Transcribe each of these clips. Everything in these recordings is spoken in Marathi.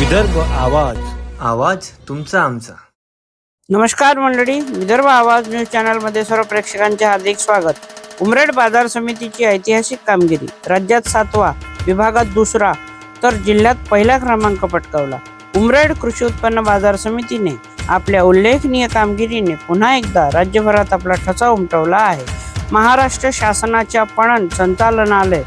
विदर्भ आवाज आवाज तुमचा आमचा. नमस्कार मंडळी विदर्भ आवाज न्यूज चॅनलमध्ये सर्व प्रेक्षकांचे हार्दिक स्वागत. उमरेड बाजार समितीची ऐतिहासिक कामगिरी राज्यात सातवा विभागात दुसरा तर जिल्ह्यात पहिला क्रमांक पटकावला. उमरेड कृषी उत्पन्न बाजार समितीने आपल्या उल्लेखनीय कामगिरीने पुन्हा एकदा राज्यभरात आपला ठसा उमटवला आहे. महाराष्ट्र शासनाच्या पणन संचालनालय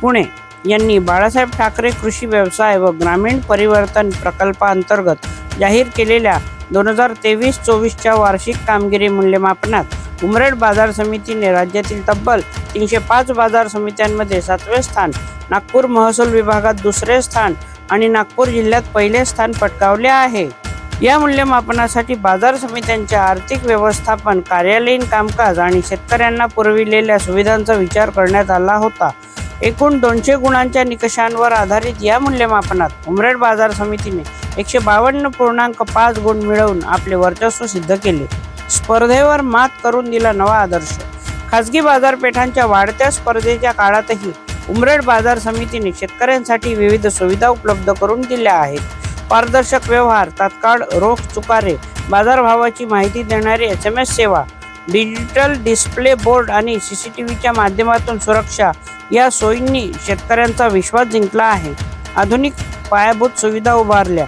पुणे यांनी बाळासाहेब ठाकरे कृषी व्यवसाय व ग्रामीण परिवर्तन प्रकल्पाअंतर्गत जाहीर केलेल्या दोन हजार तेवीस चोवीसच्या वार्षिक कामगिरी मूल्यमापनात उमरेड बाजार समितीने राज्यातील तब्बल तीनशे पाच बाजार समित्यांमध्ये सातवे स्थान नागपूर महसूल विभागात दुसरे स्थान आणि नागपूर जिल्ह्यात पहिले स्थान पटकावले आहे. या मूल्यमापनासाठी बाजार समित्यांच्या आर्थिक व्यवस्थापन कार्यालयीन कामकाज आणि शेतकऱ्यांना पुरविलेल्या सुविधांचा विचार करण्यात आला होता. एकूण दोनशे गुणांच्या निकषांवर आधारित या मूल्यमापनात उमरेड बाजार समितीने एकशे बावन्न पूर्णांक पाच गुण मिळवून आपले वर्चस्व सिद्ध केले. स्पर्धेवर मात करून दिला नवा आदर्श. खासगी बाजारपेठांच्या वाढत्या स्पर्धेच्या काळातही उमरेड बाजार समितीने शेतकऱ्यांसाठी विविध सुविधा उपलब्ध करून दिल्या आहेत. पारदर्शक व्यवहार तात्काळ रोख चुकारे बाजारभावाची माहिती देणारी एस एम एस सेवा डिजिटल डिस्प्ले बोर्ड आणि सी सी टी व्हीच्या माध्यमातून सुरक्षा या सोयींनी शेतकऱ्यांचा विश्वास जिंकला आहे. आधुनिक पायाभूत सुविधा उभारल्या.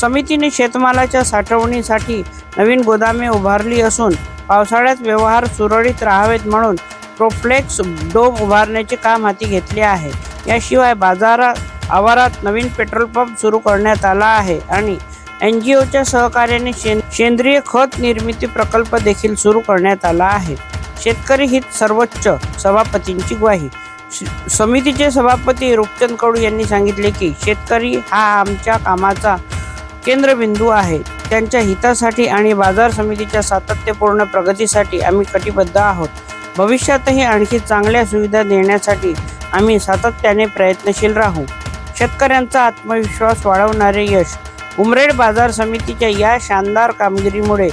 समितीने शेतमालाच्या साठवणीसाठी नवीन गोदामे उभारली असून पावसाळ्यात व्यवहार सुरळीत राहावेत म्हणून प्रोफ्लेक्स डोम उभारण्याचे काम हाती घेतले आहे. याशिवाय बाजारात आवारात नवीन पेट्रोल पंप सुरू करण्यात आला आहे आणि एन जी ओच्या सहकार्याने शेन सेंद्रिय खत निर्मिती प्रकल्प देखील सुरू करण्यात आला आहे. शेतकरी हित सर्वोच्च सभापतींची ग्वाही. समितीचे सभापती रूपचंद कडू यांनी सांगितले की शेतकरी हा आमच्या कामाचा केंद्रबिंदू आहे. त्यांच्या हितासाठी आणि बाजार समितीच्या सातत्यपूर्ण प्रगतीसाठी आम्ही कटिबद्ध आहोत. भविष्यातही आणखी चांगल्या सुविधा देण्यासाठी आम्ही सातत्याने प्रयत्नशील राहू. शेतकऱ्यांचा आत्मविश्वास वाढवणारे यश उमरेड बाजार समितीच्या या शानदार कामगिरीमुळे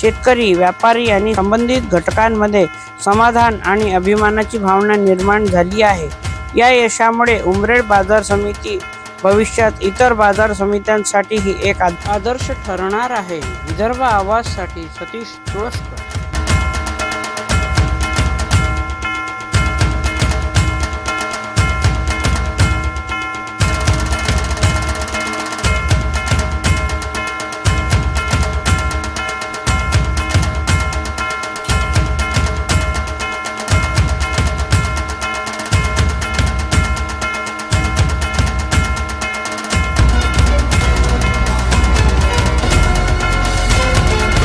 शेतकरी व्यापारी आणि संबंधित घटकांमध्ये समाधान आणि अभिमानाची भावना निर्माण झाली आहे. या यशामुळे उमरेड बाजार समिती भविष्यात इतर बाजार समित्यांसाठीही एक आदर्श ठरणार आहे. विदर्भ आवाजसाठी सतीश तुळसकर